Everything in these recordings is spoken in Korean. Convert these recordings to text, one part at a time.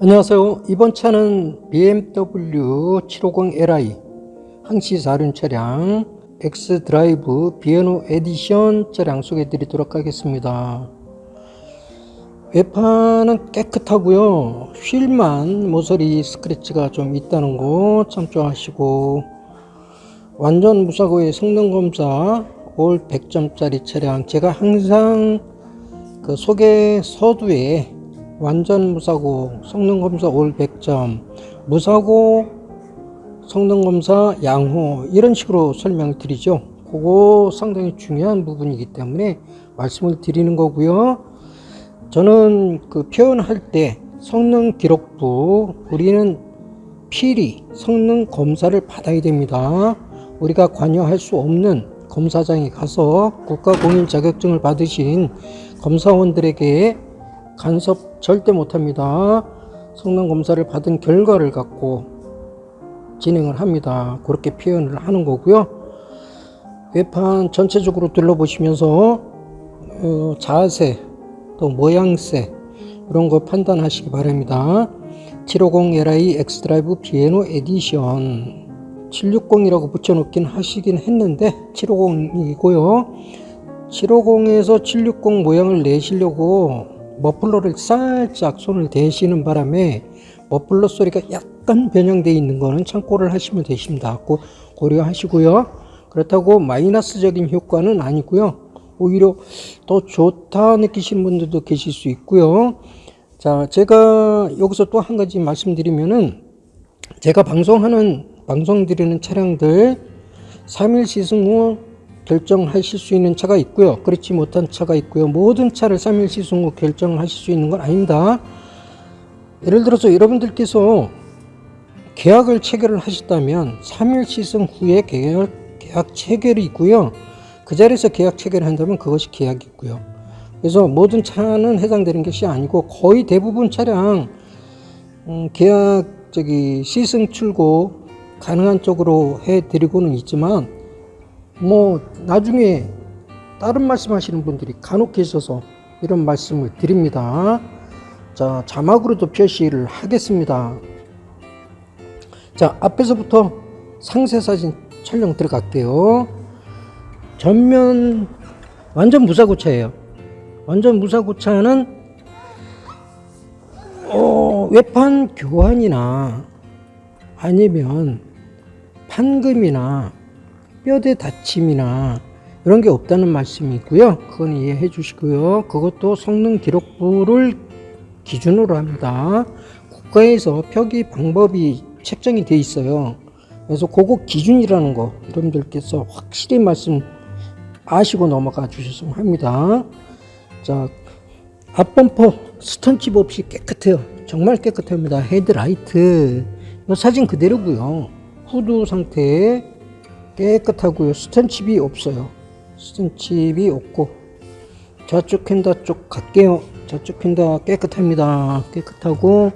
안녕하세요. 이번 차는 BMW 750li 항시 사륜 차량 X 드라이브 비에노 에디션 차량 소개해 드리도록 하겠습니다. 외판은 깨끗하고요. 휠만 모서리 스크래치가 좀 있다는 거 참조하시고 완전 무사고의 성능 검사 올 100점짜리 차량 제가 항상 그 소개 서두에 완전 무사고 성능 검사 올 100점 무사고 성능 검사 양호 이런 식으로 설명을 드리죠. 그거 상당히 중요한 부분이기 때문에 말씀을 드리는 거고요. 저는 그 표현할 때 성능 기록부 우리는 필히 성능 검사를 받아야 됩니다. 우리가 관여할 수 없는 검사장에 가서 국가공인 자격증을 받으신 검사원들에게 간섭 절대 못합니다. 성능 검사를 받은 결과를 갖고 진행을 합니다. 그렇게 표현을 하는 거고요. 외판 전체적으로 둘러보시면서 어, 자세 또 모양새 이런 거 판단하시기 바랍니다. 750li 엑스드라이브 비에노 에디션 760이라고 붙여놓긴 하시긴 했는데 750이고요. 750에서 760 모양을 내시려고 머플러를 살짝 손을 대시는 바람에 머플러 소리가 약간 변형되어 있는 거는 참고를 하시면 되십니다. 고, 고려하시고요. 그렇다고 마이너스적인 효과는 아니고요. 오히려 더 좋다 느끼시는 분들도 계실 수 있고요. 자, 제가 여기서 또 한 가지 말씀드리면은 제가 방송하는 방송 드리는 차량들 3일 시승 후 결정하실 수 있는 차가 있고요. 그렇지 못한 차가 있고요. 모든 차를 3일 시 승 후 결정하실 수 있는 건 아닙니다. 예를 들어서 여러분들께서 계약을 체결을 하셨다면 3일 시승 후에 계약, 계약 체결이 있고요. 그 자리에서 계약 체결을 한다면 그것이 계약이고요. 그래서 모든 차는 해당되는 것이 아니고 거의 대부분 차량 음, 계약 저기 시승 출고 가능한 쪽으로 해드리고는 있지만 뭐 나중에 다른 말씀하시는 분들이 간혹 계셔서 이런 말씀을 드립니다. 자 자막으로도 표시를 하겠습니다. 자 앞에서부터 상세 사진 촬영 들어갈게요. 전면 완전 무사고차예요. 완전 무사고차는 어, 외판 교환이나 아니면 판금이나 뼈대 다침이나 이런 게 없다는 말씀이고요. 그건 이해해 주시고요. 그것도 성능 기록부를 기준으로 합니다. 국가에서 표기 방법이 책정이 돼 있어요. 그래서 그거 기준이라는 거 여러분들께서 확실히 말씀 아시고 넘어가 주셨으면 합니다. 자, 앞범퍼 스턴칩 없이 깨끗해요. 정말 깨끗합니다. 헤드라이트. 이 사진 그대로고요. 후드 상태 깨끗하고요. 스턴칩이 없어요. 스턴칩이 없고 좌측 휀다 쪽 갈게요. 좌측 휀다 깨끗합니다. 깨끗하고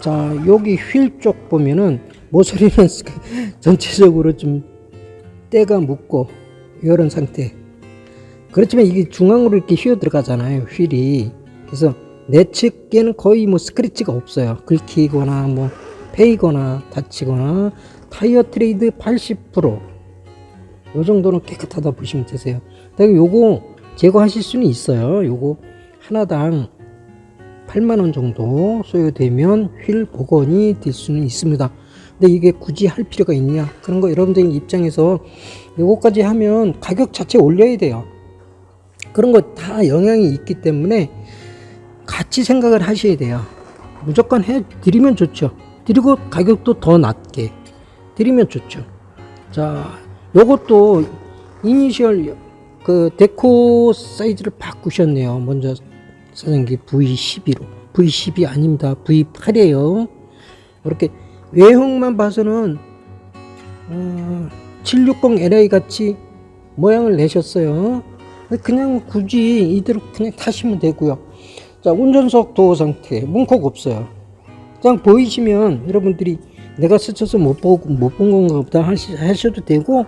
자 여기 휠 쪽 보면은 모서리는 전체적으로 좀 때가 묻고 이런 상태. 그렇지만 이게 중앙으로 이렇게 휘어 들어가잖아요. 휠이. 그래서 내측에는 거의 뭐 스크래치가 없어요. 긁히거나 뭐 패이거나 다치거나 타이어 트레이드 80%. 요 정도는 깨끗하다 보시면 되세요. 그리고 요거 제거하실 수는 있어요. 요거 하나당 8만원 정도 소요되면 휠 복원이 될 수는 있습니다. 근데 이게 굳이 할 필요가 있냐? 그런 거 여러분들 입장에서 요거까지 하면 가격 자체 올려야 돼요. 그런 거 다 영향이 있기 때문에 같이 생각을 하셔야 돼요. 무조건 해 드리면 좋죠. 드리고 가격도 더 낮게 드리면 좋죠. 자, 요것도 이니셜 그 데코 사이즈를 바꾸셨네요. 먼저 사장님 V12로 V12 아닙니다. V8이에요. 이렇게 외형만 봐서는 어, 760li 같이 모양을 내셨어요. 그냥 굳이 이대로 그냥 타시면 되고요. 자, 운전석 도어 상태 문콕 없어요. 그냥 보이시면 여러분들이 내가 스쳐서 못 보고 못 본 건가 보다 하셔도 되고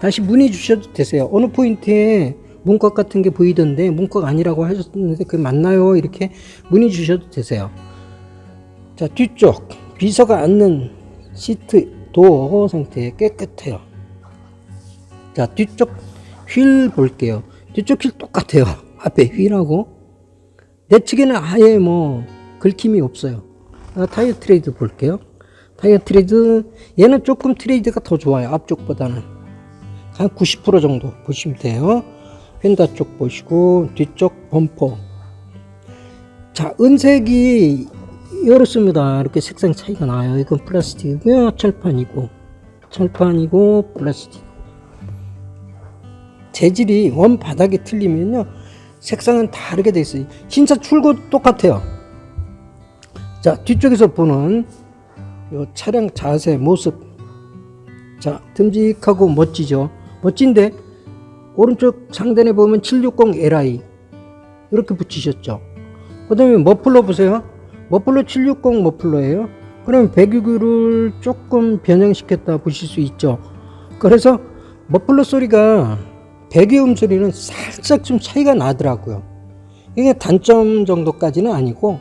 다시 문의 주셔도 되세요. 어느 포인트에 문콕 같은 게 보이던데 문콕 아니라고 하셨는데 그 맞나요? 이렇게 문의 주셔도 되세요. 자 뒤쪽 비서가 앉는 시트 도어 상태 깨끗해요. 자 뒤쪽 휠 볼게요. 뒤쪽 휠 똑같아요. 앞에 휠하고 내 측에는 아예 뭐 긁힘이 없어요. 아, 타이어 트레이드 볼게요. 타이어 트레이드 얘는 조금 트레이드가 더 좋아요. 앞쪽보다는 한 90% 정도 보시면 돼요. 휀다 쪽 보시고 뒤쪽 범퍼 자 은색이 이렇습니다. 이렇게 색상 차이가 나요. 이건 플라스틱이고요. 철판이고 철판이고 플라스틱 재질이 원 바닥이 틀리면요 색상은 다르게 돼 있어요. 신차 출고 똑같아요. 자 뒤쪽에서 보는 요 차량 자세 모습 자 듬직하고 멋지죠. 멋진데 오른쪽 상단에 보면 760li 이렇게 붙이셨죠. 그 다음에 머플러 보세요. 머플러 760 머플러예요. 그럼 배기구를 조금 변형시켰다 보실 수 있죠. 그래서 머플러 소리가 배기음 소리는 살짝 좀 차이가 나더라고요. 이게 단점 정도까지는 아니고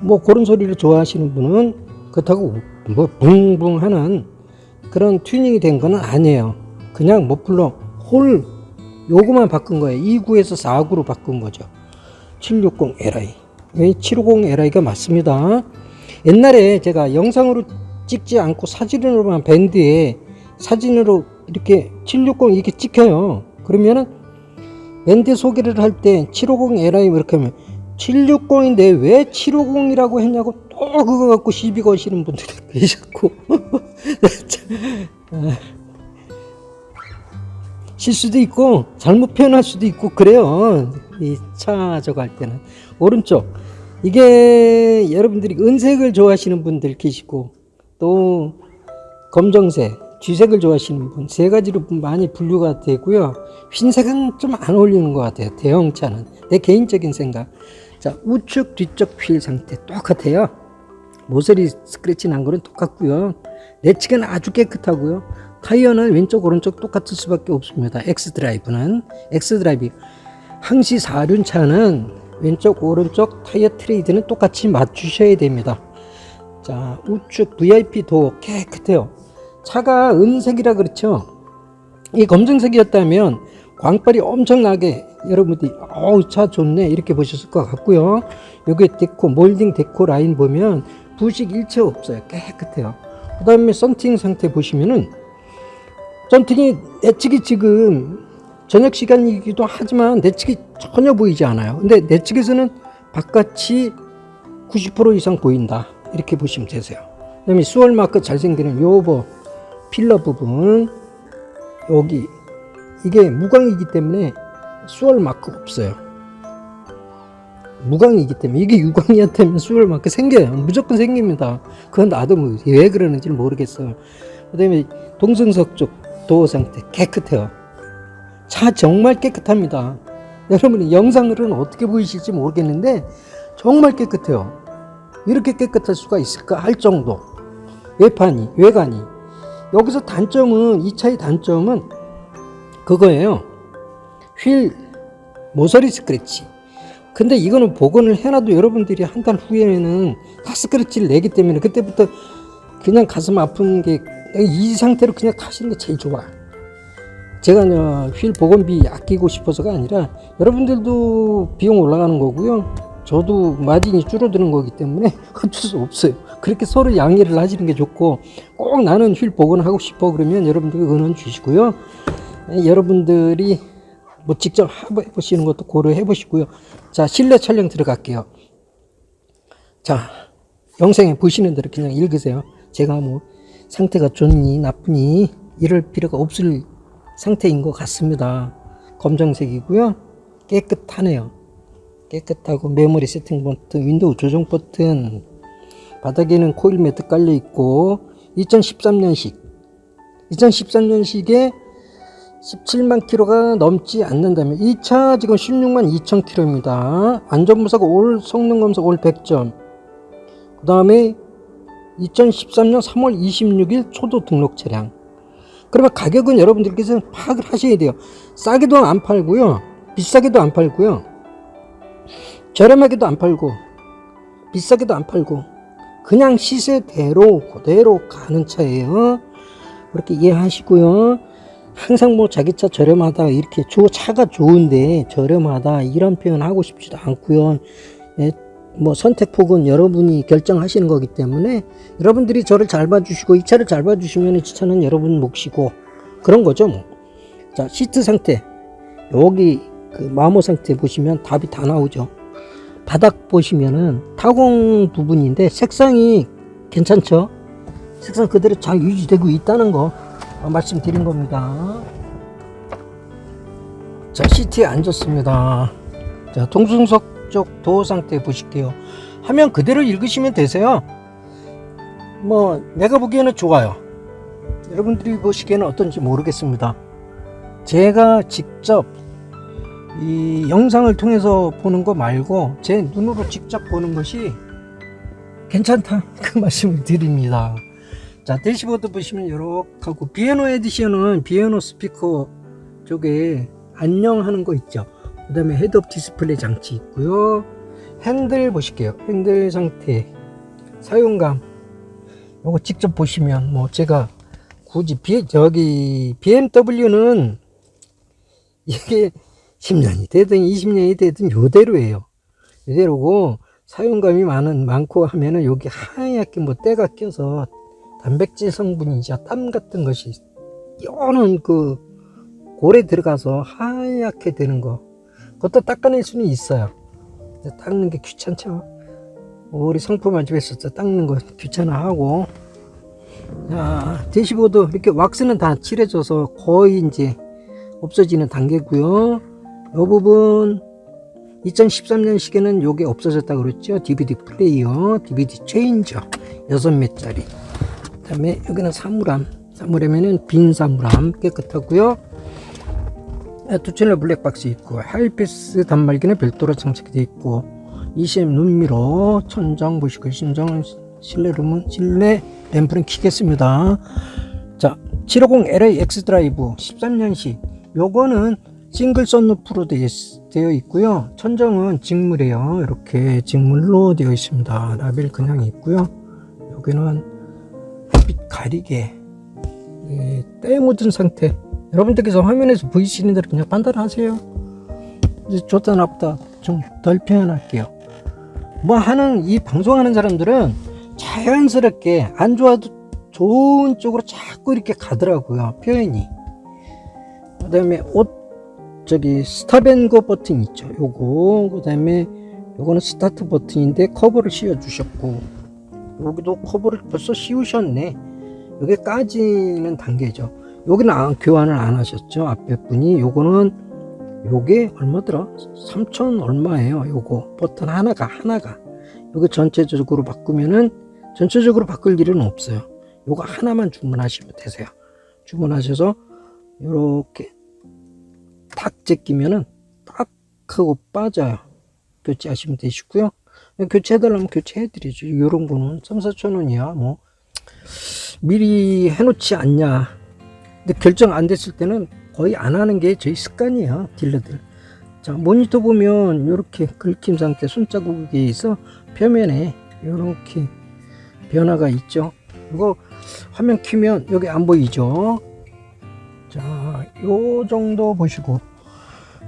뭐 그런 소리를 좋아하시는 분은 그렇다고 뭐 붕붕 하는 그런 튜닝이 된 거는 아니에요. 그냥 머플러 홀 요거만 바꾼 거예요. 2구에서 4구로 바꾼 거죠. 760li. 750li가 맞습니다. 옛날에 제가 영상으로 찍지 않고 사진으로만 밴드에 사진으로 이렇게 760 이렇게 찍혀요. 그러면은 밴드 소개를 할 때 750li 이렇게 하면 760인데 왜 750이라고 했냐고 또 그거 갖고 시비 거시는 분들이 계셨고 실수도 있고 잘못 표현할 수도 있고 그래요. 이차할 때는 오른쪽 이게 여러분들이 은색을 좋아하시는 분들 계시고 또 검정색, 쥐색을 좋아하시는 분 세 가지로 많이 분류가 되고요. 흰색은 좀 안 어울리는 것 같아요. 대형차는 내 개인적인 생각. 자 우측 뒤쪽 휠 상태 똑같아요. 모서리 스크래치 난 거는 똑같고요. 내측은 아주 깨끗하고요. 타이어는 왼쪽 오른쪽 똑같을 수밖에 없습니다. X 드라이브는 X 드라이브 항시 4륜차는 왼쪽 오른쪽 타이어 트레이드는 똑같이 맞추셔야 됩니다. 자 우측 VIP 도어 깨끗해요. 차가 은색이라 그렇죠. 이 검정색이었다면 광빨이 엄청나게 여러분들이 어우 차 좋네 이렇게 보셨을 것 같고요. 여기 데코 몰딩 데코 라인 보면 부식 일체 없어요. 깨끗해요. 그 다음에 썬팅 상태 보시면은 썬팅이 내측이 지금 저녁 시간이기도 하지만 내측이 전혀 보이지 않아요. 근데 내측에서는 바깥이 90% 이상 보인다. 이렇게 보시면 되세요. 그 다음에 수월 마크 잘 생기는 요버 필러 부분 여기 이게 무광이기 때문에 수월 마크 없어요. 무광이기 때문에 이게 유광이었다면 수월 마크 생겨요. 무조건 생깁니다. 그건 나도 뭐 왜 그러는지 모르겠어요. 그다음에 동승석 쪽 도어 상태 깨끗해요. 차 정말 깨끗합니다. 여러분이 영상으로는 어떻게 보이실지 모르겠는데 정말 깨끗해요. 이렇게 깨끗할 수가 있을까 할 정도. 외판이 외관이 여기서 단점은 이 차의 단점은 그거예요. 휠 모서리 스크래치. 근데 이거는 복원을 해놔도 여러분들이 한 달 후에는 다 스크래치를 내기 때문에 그때부터 그냥 가슴 아픈 게 이 상태로 그냥 타시는 게 제일 좋아. 제가 휠 복원비 아끼고 싶어서가 아니라 여러분들도 비용 올라가는 거고요. 저도 마진이 줄어드는 거기 때문에 어쩔 수 없어요. 그렇게 서로 양해를 하시는 게 좋고 꼭 나는 휠 복원하고 싶어 그러면 여러분들이 은원 주시고요. 에, 여러분들이 뭐 직접 해보시는 것도 고려해 보시고요. 자 실내 촬영 들어갈게요. 자 영상에 보시는 대로 그냥 읽으세요. 제가 뭐 상태가 좋니 나쁘니 이럴 필요가 없을 상태인 것 같습니다. 검정색이고요. 깨끗하네요. 깨끗하고 메모리 세팅 버튼, 윈도우 조정 버튼, 바닥에는 코일 매트 깔려 있고 2013년식 2013년식에 17만 킬로가 넘지 않는다면 이 차 지금 16만 2천 킬로입니다. 안전무사고 올 성능검사 올 100점. 그 다음에 2013년 3월 26일 초도 등록 차량. 그러면 가격은 여러분들께서 파악을 하셔야 돼요. 싸게도 안 팔고요. 비싸게도 안 팔고요. 저렴하게도 안 팔고 비싸게도 안 팔고 그냥 시세대로 그대로 가는 차예요. 그렇게 이해하시고요. 항상 뭐 자기 차 저렴하다 이렇게 주 차가 좋은데 저렴하다 이런 표현 하고 싶지도 않고요. 예, 뭐 선택폭은 여러분이 결정하시는 거기 때문에 여러분들이 저를 잘 봐주시고 이 차를 잘 봐주시면 이 차는 여러분 몫이고 그런 거죠 뭐. 자 시트 상태 여기 그 마모 상태 보시면 답이 다 나오죠. 바닥 보시면은 타공 부분인데 색상이 괜찮죠? 색상 그대로 잘 유지되고 있다는 거 어, 말씀드린 겁니다. 자 시트에 앉았습니다. 자 동승석 쪽 도어 상태 보실게요. 화면 그대로 읽으시면 되세요. 뭐 내가 보기에는 좋아요. 여러분들이 보시기에는 어떤지 모르겠습니다. 제가 직접 이 영상을 통해서 보는 거 말고 제 눈으로 직접 보는 것이 괜찮다 그 말씀을 드립니다. 자 대시보드 보시면 이렇게 하고 비에노 에디션은 비에노 스피커 쪽에 안녕하는 거 있죠. 그 다음에 헤드업 디스플레이 장치 있고요. 핸들 보실게요. 핸들 상태 사용감 요거 직접 보시면 뭐 제가 굳이 비, 저기 BMW는 이게 10년이 되든 20년이 되든 요대로예요. 요대로고 사용감이 많은 많고 하면은 여기 하얗게 뭐 때가 껴서 단백질 성분이죠. 땀 같은 것이 요는 그 골에 들어가서 하얗게 되는 거. 그것도 닦아낼 수는 있어요. 닦는 게 귀찮죠. 우리 성품만 집에서 닦는 거 귀찮아하고 자, 대시보드 이렇게 왁스는 다 칠해져서 거의 이제 없어지는 단계고요. 이 부분 2013년 시계는 요게 없어졌다 그랬죠. DVD 플레이어, DVD 체인저 6매짜리. 그다음에 여기는 사물함. 사물함에는 빈 사물함 깨끗하고요. 아, 두 채널 블랙박스 있고 하이패스 단말기는 별도로 장착되어 있고 20 눈미러 천장 보시고 신장 실내 룸은 실내 램프는 키겠습니다. 자, 750 LA X 드라이브 13년식 요거는 싱글 있- 되어 있고요. 천정은 직물이에요. 이렇게 직물로 되어 있습니다. 라벨 그냥 있고요. 여기는 빛 가리개 예, 때 묻은 상태. 여러분들께서 화면에서 보이시는 대로 그냥 판단하세요. 이제 좋다 나쁘다 좀 덜 표현할게요. 뭐 하는 이 방송하는 사람들은 자연스럽게 안 좋아도 좋은 쪽으로 자꾸 이렇게 가더라고요. 표현이. 그 다음에 옷 저기 스탑앤고 버튼 있죠. 요거 그 다음에 요거는 스타트 버튼인데 커버를 씌워 주셨고 여기도 커버를 벌써 씌우셨네. 여기까지는 단계죠. 여기는 안- 교환을 안 하셨죠. 앞에 분이 요거는 요게 얼마더라? 3천 얼마예요. 요거 버튼 하나가 하나가 요거 전체적으로 바꾸면은 전체적으로 바꿀 일은 없어요. 요거 하나만 주문하시면 되세요. 주문하셔서 요렇게 탁 제끼면은 딱 하고 빠져요. 교체하시면 되시고요. 교체해달라면 교체해드리죠. 요런 거는 3, 4천 원이야. 뭐 미리 해놓지 않냐. 근데 결정 안 됐을 때는 거의 안 하는 게 저희 습관이에요. 딜러들. 자, 모니터 보면 이렇게 긁힘 상태 손자국에 있어 표면에 이렇게 변화가 있죠. 이거 화면 키면 여기 안 보이죠. 자, 요 정도 보시고.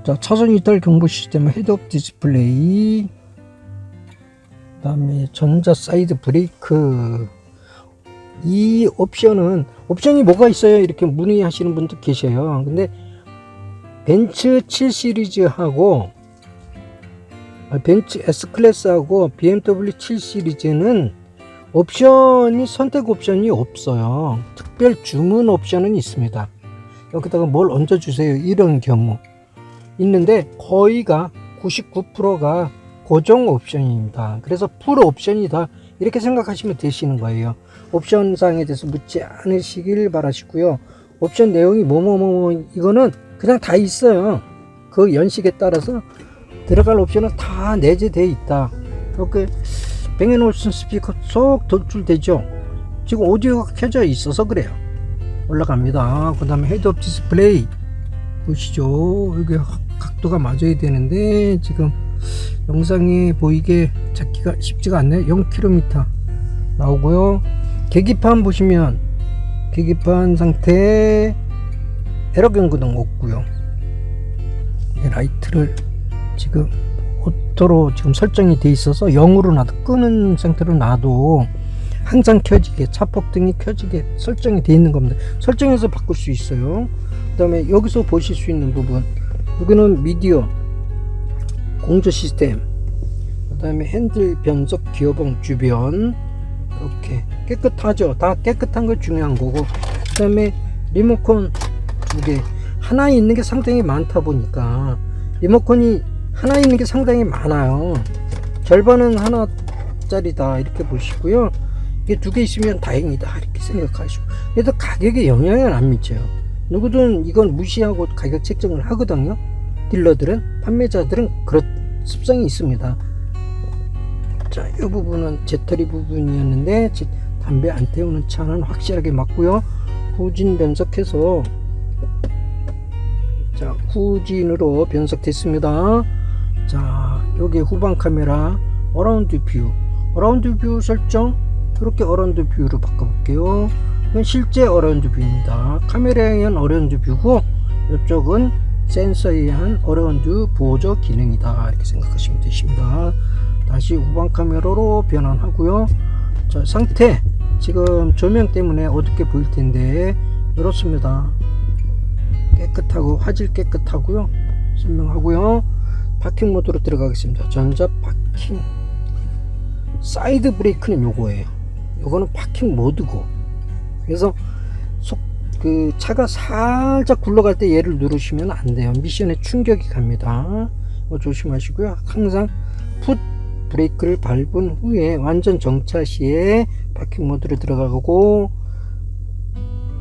자, 차선 이탈 경보 시스템 헤드업 디스플레이. 그다음에 전자 사이드 브레이크. 이 옵션은 옵션이 뭐가 있어요? 이렇게 문의하시는 분도 계셔요. 근데 벤츠 7 시리즈하고 아, 벤츠 S 클래스하고 BMW 7 시리즈는 옵션이 선택 옵션이 없어요. 특별 주문 옵션은 있습니다. 여기다가 뭘 얹어 주세요. 이런 경우 있는데 거의가 99%가 고정 옵션입니다. 그래서 풀 옵션이다 이렇게 생각하시면 되시는 거예요. 옵션 사항에 대해서 묻지 않으시길 바라시고요. 옵션 내용이 뭐뭐뭐 이거는 그냥 다 있어요. 그 연식에 따라서 들어갈 옵션은 다 내재되어 있다. 이렇게 뱅앤올슨 스피커 쏙 돌출되죠. 지금 오디오가 켜져 있어서 그래요. 올라갑니다. 그 다음에 헤드업 디스플레이 보시죠. 여기 각도가 맞아야 되는데 지금 영상에 보이게 잡기가 쉽지가 않네요. 0km 나오고요. 계기판 보시면 계기판 상태 에러 경고등 없고요. 이 라이트를 지금 오토로 지금 설정이 돼 있어서 0으로 놔도 끄는 상태로 놔도 항상 켜지게 차폭등이 켜지게 설정이 돼 있는 겁니다. 설정해서 바꿀 수 있어요. 그 다음에 여기서 보실 수 있는 부분 여기는 미디어 공조 시스템 그 다음에 핸들 변속 기어봉 주변 이렇게 깨끗하죠? 다 깨끗한 거 중요한 거고 그 다음에 리모컨 두 개. 하나 있는 게 상당히 많다 보니까 리모컨이 하나 있는 게 상당히 많아요. 절반은 하나짜리다 이렇게 보시고요. 이게 두 개 있으면 다행이다 이렇게 생각하시고. 그래도 가격에 영향을 안 미쳐요. 누구든 이건 무시하고 가격 책정을 하거든요 딜러들은 판매자들은 그런 습성이 있습니다 자, 이 부분은 재터리 부분이었는데 지- 담배 안 태우는 차는 확실하게 맞고요. 후진 변속해서 자, 후진으로 변속됐습니다. 자, 여기 후방 카메라 어라운드 뷰. 어라운드 뷰 설정 이렇게 어라운드 뷰로 바꿔 볼게요. 이건 실제 어라운드 뷰입니다. 카메라에 의한 어라운드 뷰고 이쪽은 센서에 의한 어라운드 보조 기능이다. 이렇게 생각하시면 되십니다. 다시 후방 카메라로 변환하고요. 자, 상태 지금 조명 때문에 어둡게 보일 텐데 이렇습니다. 깨끗하고 화질 깨끗하고요. 설명하고요. 파킹 모드로 들어가겠습니다. 전자 파킹. 사이드 브레이크는 요거예요. 요거는 파킹 모드고. 그래서 속, 그 차가 살짝 굴러갈 때 얘를 누르시면 안 돼요. 미션에 충격이 갑니다. 이거 조심하시고요. 항상 풋 브레이크를 밟은 후에 완전 정차 시에 파킹 모드로 들어가고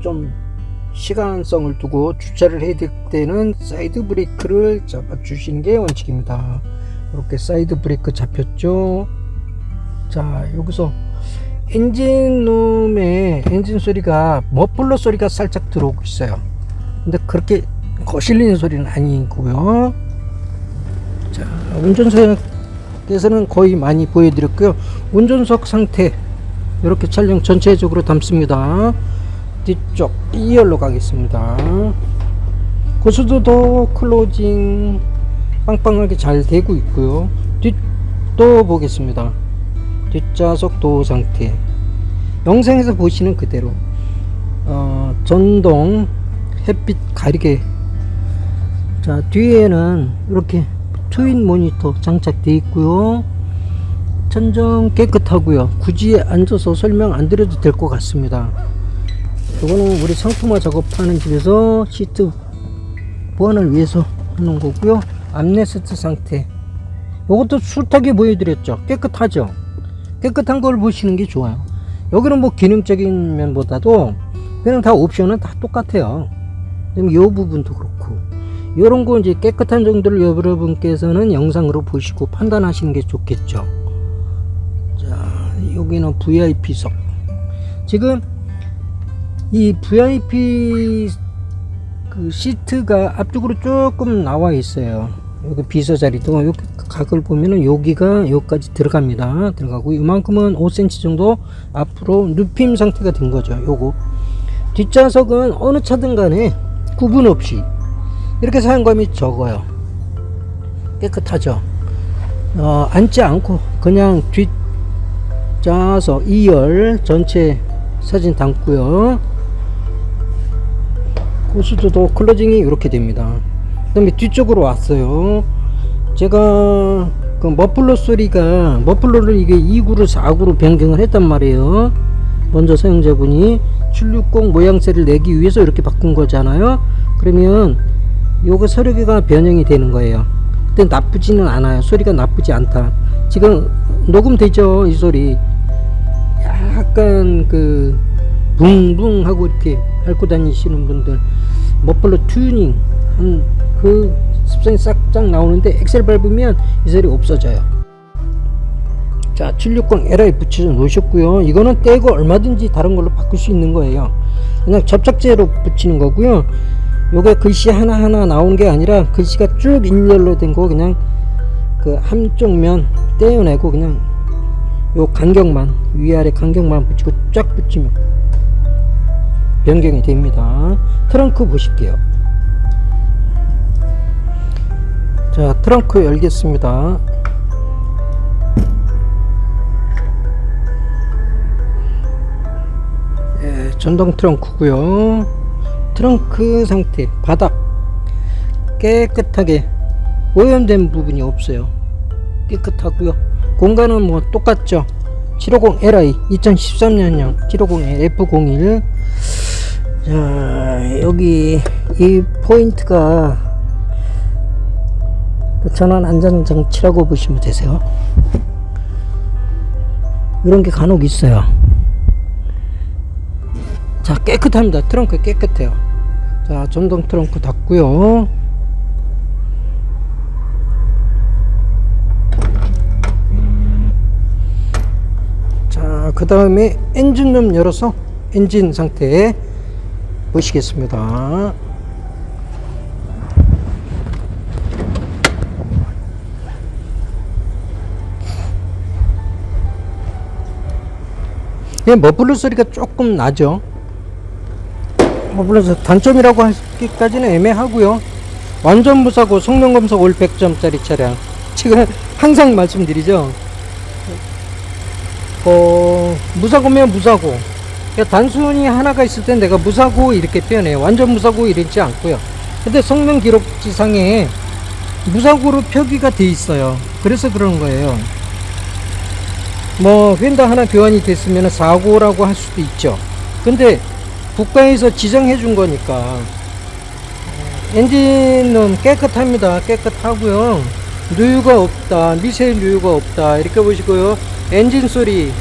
좀 시간성을 두고 주차를 해야 될 때는 사이드 브레이크를 잡아 주시는 게 원칙입니다. 이렇게 사이드 브레이크 잡혔죠. 자 여기서 엔진룸의 엔진 소리가 머플러 소리가 살짝 들어오고 있어요. 근데 그렇게 거실리는 소리는 아니고요. 자 운전석에서는 거의 많이 보여드렸고요. 운전석 상태 이렇게 촬영 전체적으로 담습니다. 뒤쪽 2열로 가겠습니다. 고수도도 클로징 빵빵하게 잘 되고 있고요. 뒷도 보겠습니다. 뒷좌석 도어 상태. 영상에서 보시는 그대로 어, 전동 햇빛 가리개. 자 뒤에는 이렇게 트윈 모니터 장착되어 있고요. 천정 깨끗하고요. 굳이 앉아서 설명 안 드려도 될 것 같습니다. 이거는 우리 상품화 작업하는 집에서 시트 보완을 위해서 하는 거고요. 암레스트 상태. 이것도 숱하게 보여드렸죠. 깨끗하죠 깨끗한 걸 보시는 게 좋아요. 여기는 뭐 기능적인 면보다도 그냥 다 옵션은 다 똑같아요. 이 부분도 그렇고. 이런 거 이제 깨끗한 정도를 여러분께서는 영상으로 보시고 판단하시는 게 좋겠죠. 자 여기는 VIP석. 지금 이 VIP 그 시트가 앞쪽으로 조금 나와 있어요. 여기 비서 자리도 여기 각을 보면은 여기가 여기까지 들어갑니다. 들어가고 이만큼은 5cm 정도 앞으로 눕힘 상태가 된 거죠. 요거 뒷좌석은 어느 차든 간에 구분 없이 이렇게 사용감이 적어요. 깨끗하죠. 어, 앉지 않고 그냥 뒷좌석 2열 전체 사진 담고요. 고수도도 클로징이 이렇게 됩니다. 그 다음에 뒤쪽으로 왔어요. 제가 그 머플러 소리가 머플러를 이게 2구로 4구로 변경을 했단 말이에요. 먼저 사용자분이 760 모양새를 내기 위해서 이렇게 바꾼 거잖아요. 그러면 요거 서류기가 변형이 되는 거예요. 그때 나쁘지는 않아요. 소리가 나쁘지 않다. 지금 녹음되죠, 이 소리. 약간 그 붕붕 하고 이렇게 밟고 다니시는 분들 머플러 튜닝 한그 습성이 싹짝 나오는데 엑셀 밟으면 이 소리 없어져요. 자 760 LI 붙여 놓으셨고요. 이거는 떼고 얼마든지 다른 걸로 바꿀 수 있는 거예요. 그냥 접착제로 붙이는 거고요. 요게 글씨 하나하나 나오는 게 아니라 글씨가 쭉 일렬로 된 거 그냥 그 한쪽 면 떼어내고 그냥 요 간격만 위아래 간격만 붙이고 쫙 붙이면 변경이 됩니다. 트렁크 보실게요 자 트렁크 열겠습니다. 예, 전동 트렁크고요. 트렁크 상태 바닥. 깨끗하게 오염된 부분이 없어요. 깨끗하고요. 공간은 뭐 똑같죠. 750li 2013년형 750 F01 자 여기 이 포인트가 그 전원 안전장치라고 보시면 되세요. 이런 게 간혹 있어요. 자 깨끗합니다. 트렁크 깨끗해요. 자 전동 트렁크 닫고요. 자 그 다음에 엔진룸 열어서 엔진 상태 보시겠습니다 예, 머플러 소리가 조금 나죠 머플러 단점이라고 하기까지는 애매하고요 완전 무사고 성능 검사 올 100점짜리 차량 지금 항상 말씀드리죠 어, 무사고면 무사고. 그러니까 단순히 하나가 있을 땐 내가 무사고 이렇게 표현해요. 완전 무사고 이러지 않고요. 근데 성능 기록지상에 무사고로 표기가 돼 있어요. 그래서 그런 거예요. 뭐 휀다 하나 교환이 됐으면 사고라고 할 수도 있죠. 근데 국가에서 지정해 준 거니까 엔진은 깨끗합니다. 깨끗하고요. 누유가 없다. 미세 누유가 없다. 이렇게 보시고요. 엔진 소리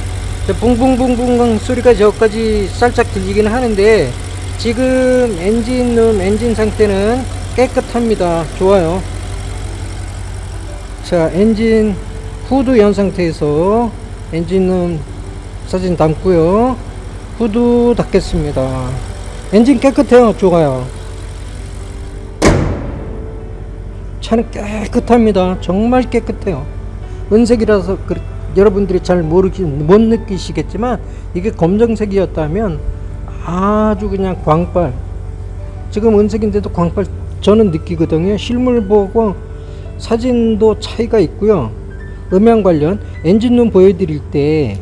저 붕붕붕붕 소리가 저까지 살짝 들리긴 하는데 지금 엔진룸 엔진 상태는 깨끗합니다 좋아요 자 엔진 후드 연 상태에서 엔진룸 사진 담고요. 후드 닫겠습니다. 엔진 깨끗해요 좋아요. 차는 깨끗합니다. 정말 깨끗해요. 은색이라서 그 여러분들이 잘 모르기 못 느끼시겠지만 이게 검정색이었다면 아주 그냥 광빨. 지금 은색인데도 광빨 저는 느끼거든요. 실물 보고 사진도 차이가 있고요 음향 관련 엔진룸 보여드릴 때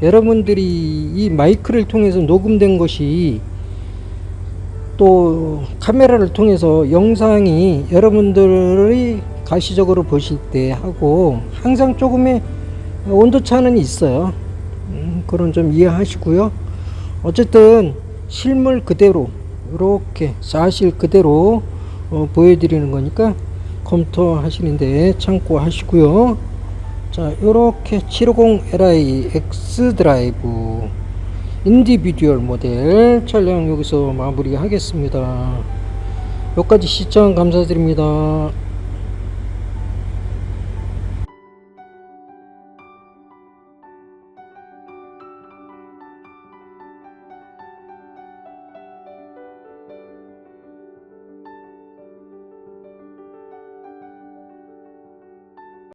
여러분들이 이 마이크를 통해서 녹음된 것이 또 카메라를 통해서 영상이 여러분들이 가시적으로 보실 때 하고 항상 조금의 온도 차는 있어요. 음, 그런 점 이해하시고요. 어쨌든 실물 그대로 이렇게 사실 그대로 어, 보여드리는 거니까 검토하시는데 참고하시고요. 자, 이렇게 750li X 드라이브 인디비듀얼 모델 촬영 여기서 마무리 하겠습니다. 여기까지 시청 감사드립니다.